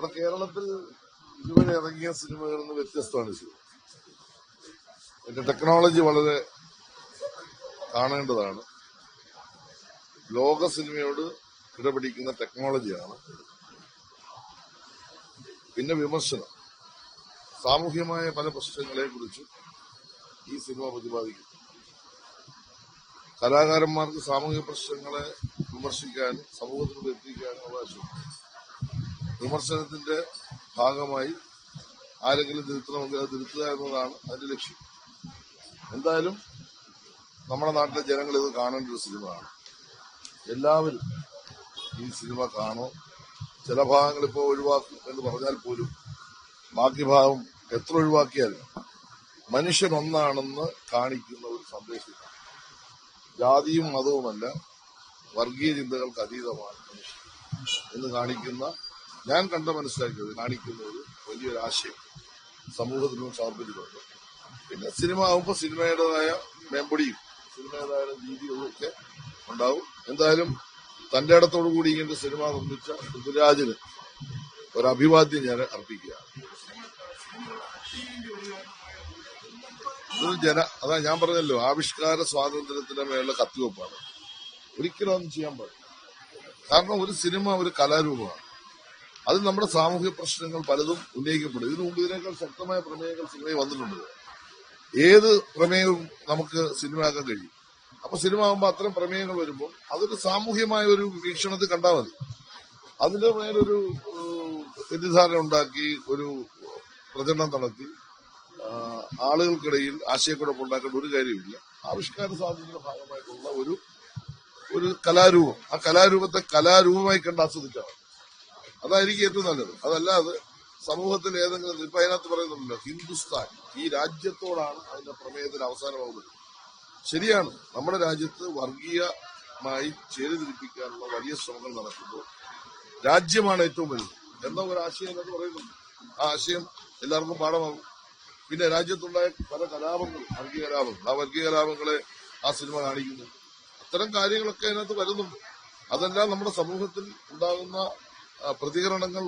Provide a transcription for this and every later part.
ഇവിടെ കേരളത്തിൽ ഇതുവരെ ഇറങ്ങിയ സിനിമകളിൽ നിന്ന് വ്യത്യസ്തമാണ് സിനിമ അതിന്റെ ടെക്നോളജി വളരെ കാണേണ്ടതാണ്. ലോക സിനിമയോട് ഇടപെടിക്കുന്ന ടെക്നോളജിയാണ്. പിന്നെ വിമർശനം. സാമൂഹ്യമായ പല പ്രശ്നങ്ങളെ കുറിച്ച് ഈ സിനിമ പ്രതിപാദിക്കുന്നു കലാകാരന്മാർക്ക് സാമൂഹിക പ്രശ്നങ്ങളെ വിമർശിക്കാനും സമൂഹത്തിൽ എത്തിക്കാനും അവകാശമുണ്ട്. വിമർശനത്തിന്റെ ഭാഗമായി ആരെങ്കിലും തിരുത്തണമെങ്കിൽ അത് തിരുത്തുക എന്നതാണ് അതിന്റെ ലക്ഷ്യം. എന്തായാലും നമ്മുടെ നാട്ടിലെ ജനങ്ങൾ ഇത് കാണേണ്ട ഒരു സിനിമയാണ്. എല്ലാവരും ഈ സിനിമ കാണോ? ചില ഭാഗങ്ങൾ ഇപ്പോൾ ഒഴിവാക്കും എന്ന് പറഞ്ഞാൽ പോലും ബാക്കി ഭാഗം എത്ര ഒഴിവാക്കിയാലും മനുഷ്യൻ ഒന്നാണെന്ന് കാണിക്കുന്ന ഒരു സന്ദേശം ജാതിയും മതവുമല്ല വർഗീയ ചിന്തകൾക്ക് അതീതമാണ് മനുഷ്യൻ എന്ന് കാണിക്കുന്ന ഞാൻ കണ്ട മനസ്സിലാക്കിയത് കാണിക്കുന്നത് വലിയൊരു ആശയം. സമൂഹത്തിനും സമർപ്പിച്ചിട്ടുണ്ട് പിന്നെ സിനിമ ആകുമ്പോൾ സിനിമയുടേതായ മേമ്പൊടിയും സിനിമയുടേതായ രീതികളും ഒക്കെ ഉണ്ടാവും. എന്തായാലും തന്റെ ഇടത്തോടു കൂടി ഇങ്ങനത്തെ സിനിമ നിർമ്മിച്ച പൃഥ്വിരാജിന് ഒരു അഭിവാദ്യം ഞാൻ അർപ്പിക്കുകയാണ്. ജന അതാ ഞാൻ പറഞ്ഞല്ലോ ആവിഷ്കാര സ്വാതന്ത്ര്യത്തിന്റെ മേലുള്ള കത്തിവെപ്പാണ്. ഒരിക്കലും ഒന്നും ചെയ്യാൻ പാടില്ല. കാരണം ഒരു സിനിമ ഒരു കലാരൂപമാണ്. അതിൽ നമ്മുടെ സാമൂഹ്യ പ്രശ്നങ്ങൾ പലതും ഉന്നയിക്കപ്പെടും. ഇതിനു മുമ്പ് ഇതിനേക്കാൾ ശക്തമായ പ്രമേയങ്ങൾ സിനിമയിൽ വന്നിട്ടുണ്ട്. ഏത് പ്രമേയവും നമുക്ക് സിനിമയാക്കാൻ കഴിയും. അപ്പൊ സിനിമ ആകുമ്പോൾ അത്തരം പ്രമേയങ്ങൾ വരുമ്പോൾ അതൊരു സാമൂഹ്യമായ ഒരു വീക്ഷണത്തിൽ കണ്ടാൽ മതി. അതിന്റെ മേലൊരു തെറ്റിദ്ധാരണ ഉണ്ടാക്കി ഒരു പ്രചരണം നടത്തി ആളുകൾക്കിടയിൽ ആശയക്കുഴപ്പം ഉണ്ടാക്കേണ്ട ഒരു കാര്യമില്ല. ആവിഷ്കാര സ്വാതന്ത്ര്യത്തിന്റെ ഭാഗമായിട്ടുള്ള ഒരു ഒരു കലാരൂപം. ആ കലാരൂപത്തെ കലാരൂപമായി കണ്ട് ആസ്വദിച്ചാൽ മതി. അതായിരിക്കും ഏറ്റവും നല്ലത്. അതല്ലാതെ സമൂഹത്തിൽ ഏതെങ്കിലും ഇപ്പൊ അതിനകത്ത് പറയുന്നുണ്ടല്ലോ ഹിന്ദുസ്ഥാൻ. ഈ രാജ്യത്തോടാണ് അതിന്റെ പ്രമേയത്തിന് അവസാനമാകുന്നത് ശരിയാണ്. നമ്മുടെ രാജ്യത്ത് വർഗീയമായി ചേരിതിരിപ്പിക്കാനുള്ള വലിയ ശ്രമങ്ങൾ നടക്കുമ്പോൾ രാജ്യമാണ് ഏറ്റവും വലുത്. എന്ന ഒരു ആശയം എന്ന് പറയുന്നുണ്ട്. ആ ആശയം എല്ലാവർക്കും പാഠമാകും. പിന്നെ രാജ്യത്തുണ്ടായ പല കലാപങ്ങൾ വർഗീയ കലാപങ്ങൾ ആ വർഗീയ കലാപങ്ങളെ ആ സിനിമ കാണിക്കുന്നു. അത്തരം കാര്യങ്ങളൊക്കെ അതിനകത്ത് വരുന്നുണ്ട്. അതെല്ലാം നമ്മുടെ സമൂഹത്തിൽ ഉണ്ടാകുന്ന പ്രതികരണങ്ങൾ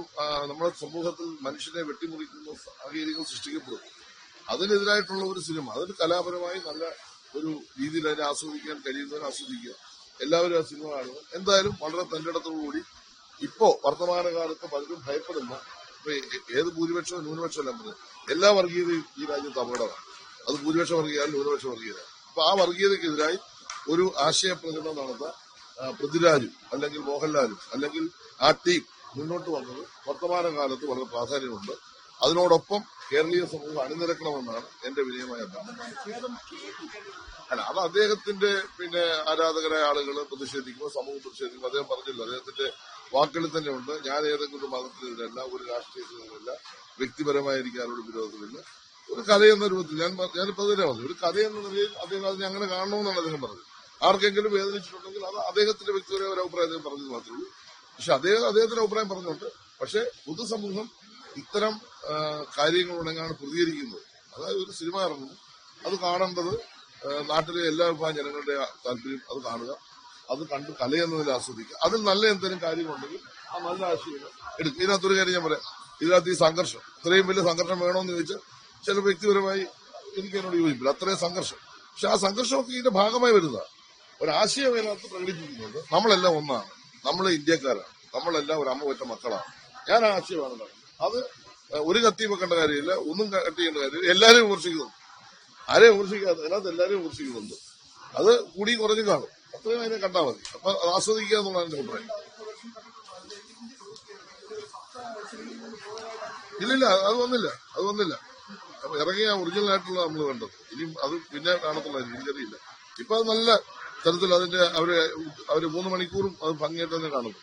നമ്മുടെ സമൂഹത്തിൽ മനുഷ്യനെ വെട്ടിമുറിക്കുന്ന സാഹചര്യങ്ങൾ സൃഷ്ടിക്കപ്പെടും. അതിനെതിരായിട്ടുള്ള ഒരു സിനിമ അതിന് കലാപരമായി നല്ല ഒരു രീതിയിൽ അതിനെ ആസ്വദിക്കാൻ കഴിയുന്നവരെ ആസ്വദിക്കുക. എല്ലാവരും ആ സിനിമ കാണുക. എന്തായാലും വളരെ തന്റെ കൂടി ഇപ്പോ വർത്തമാനകാലത്ത് പലരും ഭയപ്പെടുന്ന. ഏത് ഭൂരിപക്ഷവും ന്യൂനപക്ഷം എല്ലാം പറഞ്ഞത് എല്ലാ വർഗീയതയും ഈ രാജ്യത്ത് അപകടമാണ്. അത് ഭൂരിപക്ഷ വർഗീയത ന്യൂനപക്ഷ വർഗീയത അപ്പൊ ആ വർഗീയതയ്ക്കെതിരായി ഒരു ആശയപ്രകടനം നടത്താൻ ആ, പൃഥ്വിരാജും അല്ലെങ്കിൽ മോഹൻലാലും അല്ലെങ്കിൽ ആ ടീം മുന്നോട്ട് വന്നത് വർത്തമാനകാലത്ത് വളരെ പ്രാധാന്യമുണ്ട്. അതിനോടൊപ്പം കേരളീയ സമൂഹം അണിനിരക്കണമെന്നാണ് എന്റെ വിനയമായ അല്ല അത് അദ്ദേഹത്തിന്റെ പിന്നെ ആരാധകരായ ആളുകൾ പ്രതിഷേധിക്കുമ്പോൾ സമൂഹം പ്രതിഷേധിക്കുമ്പോൾ അദ്ദേഹം പറഞ്ഞില്ല അദ്ദേഹത്തിന്റെ വാക്കുകളിൽ തന്നെ ഉണ്ട് ഞാൻ ഏതെങ്കിലും മതത്തിനെതിരല്ല ഒരു രാഷ്ട്രീയത്തിനെതിരല്ല വ്യക്തിപരമായി എനിക്ക് ആരോട് വിരോധമില്ല. ഒരു കഥയെന്ന രൂപത്തിൽ ഞാൻ ഞാൻ അതിനെ പറഞ്ഞു ഒരു കഥയെന്ന നിലയിൽ അദ്ദേഹം അതിനെ അങ്ങനെ കാണണമെന്നാണ് അദ്ദേഹം പറഞ്ഞത്. ആർക്കെങ്കിലും വേദനിച്ചിട്ടുണ്ടെങ്കിൽ അത് അദ്ദേഹത്തിന്റെ വ്യക്തിപരമായ ഒരു അഭിപ്രായം അദ്ദേഹം പറഞ്ഞത് മാത്രമേ ഉള്ളൂ. പക്ഷെ അദ്ദേഹം അദ്ദേഹത്തിന്റെ അഭിപ്രായം പറഞ്ഞുണ്ട് പക്ഷെ പൊതുസമൂഹം ഇത്തരം ആ, കാര്യങ്ങളുണ്ടെന്നാണ് പ്രതികരിക്കുന്നത്. അതായത് ഒരു സിനിമ ഇറങ്ങുന്നു. അത് കാണേണ്ടത് നാട്ടിലെ എല്ലാ വിഭാഗം ജനങ്ങളുടെ താല്പര്യം അത് കാണുക. അത് കണ്ട് കലയെന്നതിൽ ആസ്വദിക്കുക. അതിൽ നല്ല എന്തെങ്കിലും കാര്യമുണ്ടെങ്കിൽ ആ നല്ല ആശയങ്ങൾ എടുക്കും ഇതിനകത്തൊരു കാര്യം ഞാൻ പറയാം. ഇതിനകത്ത് ഈ സംഘർഷം. ഇത്രയും വലിയ സംഘർഷം വേണമെന്ന് ചോദിച്ചാൽ ചില വ്യക്തിപരമായി എനിക്ക് എന്നോട് യോജിപ്പില്ല. അത്രയും സംഘർഷം. പക്ഷെ ആ സംഘർഷമൊക്കെ ഇതിന്റെ ഭാഗമായി വരുന്നതാണ്. ഒരാശയം അതിനകത്ത് പ്രകടിപ്പിക്കുന്നുണ്ട്. നമ്മളെല്ലാം ഒന്നാണ്. നമ്മൾ ഇന്ത്യക്കാരാണ്. നമ്മളെല്ലാം ഒരു അമ്മ പറ്റ മക്കളാണ്. ഞാൻ ആശയമാണ് അത് ഒരു കത്തി വെക്കേണ്ട കാര്യമില്ല ഒന്നും കട്ട് ചെയ്യേണ്ട കാര്യമില്ല. എല്ലാവരെയും വിമർശിക്കുന്നുണ്ട്. ആരെയും വിമർശിക്കാതെ അതിനകത്ത് എല്ലാവരെയും വിമർശിക്കുന്നുണ്ട്. അത് കൂടി കുറഞ്ഞു കാണും. അത്രയും അതിനെ കണ്ടാൽ മതി. അപ്പൊ ആസ്വദിക്കുക എന്നുള്ളതാണ് എന്റെ അഭിപ്രായം. ഇല്ലില്ല അത് വന്നില്ല. അത് വന്നില്ല. അപ്പൊ ഇറങ്ങിയ ഒറിജിനൽ ആയിട്ടുള്ള നമ്മൾ കണ്ടത്. ഇനി അത് പിന്നെ കാണത്തുള്ളായിരുന്നു എനിക്കറിയില്ല. ഇപ്പൊ അത് നല്ല തരത്തിൽ അതിന്റെ അവർ അവർ മൂന്ന് മണിക്കൂറും അത് ഭംഗിയായിട്ട് തന്നെ കാണുന്നു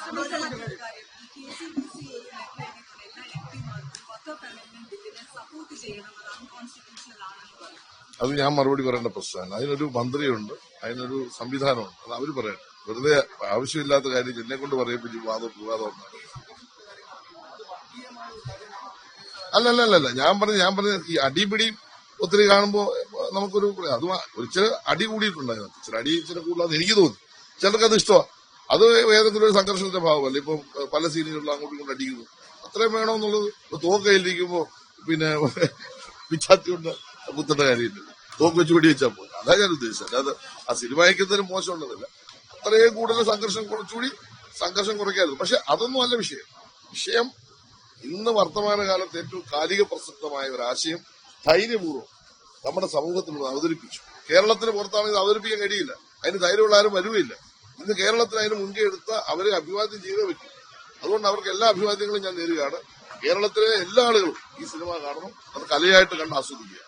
സന്തോഷമുള്ളൊരു കാര്യം ഈ കെ സി ബി സി എല്ലാ എം പിമാർക്കും വക്കഫ് അമെന്റ്മെന്റ് ബില്ലിനെ സപ്പോർട്ട് ചെയ്യണം അത് ഞാൻ മറുപടി പറയേണ്ട പ്രശ്നമാണ് അതിനൊരു മന്ത്രിയുണ്ട് അതിനൊരു സംവിധാനമുണ്ട്. അത് അവർ പറയട്ടെ. വെറുതെ ആവശ്യമില്ലാത്ത കാര്യം എന്നെ കൊണ്ട് പറയിപ്പിച്ച് വാദം വിവാദം അല്ല അല്ല. അല്ല ഞാൻ പറഞ്ഞു ഞാൻ പറഞ്ഞു ഈ അടിപിടി ഒത്തിരി കാണുമ്പോ നമുക്കൊരു അത് ഒരു ചില അടി കൂടിയിട്ടുണ്ടായിരുന്നു. ഇച്ചിരി അടി ഇച്ചിരി കൂടുതലാന്ന് എനിക്ക് തോന്നി. ചിലർക്ക് അത് ഇഷ്ടമാണ് അത് ഏതെങ്കിലും ഒരു സംഘർഷത്തിന്റെ ഭാഗമല്ല? ഇപ്പം പല സീനുകളിലും അങ്ങോട്ടും ഇങ്ങോട്ടും അടിക്കുന്നു. അത്രയും വേണമെന്നുള്ളത് ഇപ്പൊ തോക്ക് കയ്യിലിരിക്കുമ്പോ പിന്നെ പിച്ചാത്തി കൊണ്ട് കുത്തേണ്ട കാര്യമില്ല. തോക്ക് വെച്ച് വെടി വെച്ചാൽ പോലെ അതാ ഞാൻ ഉദ്ദേശിച്ചത്. അല്ലാതെ ആ സിനിമ അയക്കുന്നതിന് മോശമുള്ളതല്ല. അത്രയും കൂടുതൽ സംഘർഷം കുറച്ചുകൂടി സംഘർഷം കുറയ്ക്കായിരുന്നു. പക്ഷെ അതൊന്നും അല്ല വിഷയം. വിഷയം ഇന്ന് വർത്തമാനകാലത്ത് ഏറ്റവും കാലിക പ്രസക്തമായ ഒരു ആശയം ധൈര്യപൂർവം നമ്മുടെ സമൂഹത്തിൽ അവതരിപ്പിച്ചു. കേരളത്തിന് പുറത്താണെങ്കിൽ അവതരിപ്പിക്കാൻ കഴിയില്ല. അതിന് ധൈര്യമുള്ള ആരും വരുകയില്ല. ഇന്ന് കേരളത്തിന് അതിന് മുൻകൈ എടുത്ത അവരെ അഭിവാദ്യം ചെയ്തേ പറ്റും. അതുകൊണ്ട് അവർക്ക് എല്ലാ അഭിവാദ്യങ്ങളും ഞാൻ നേരുകയാണ്. കേരളത്തിലെ എല്ലാ ആളുകളും ഈ സിനിമ കാണണം. അത് കലയായിട്ട് കണ്ട് ആസ്വദിക്കുക.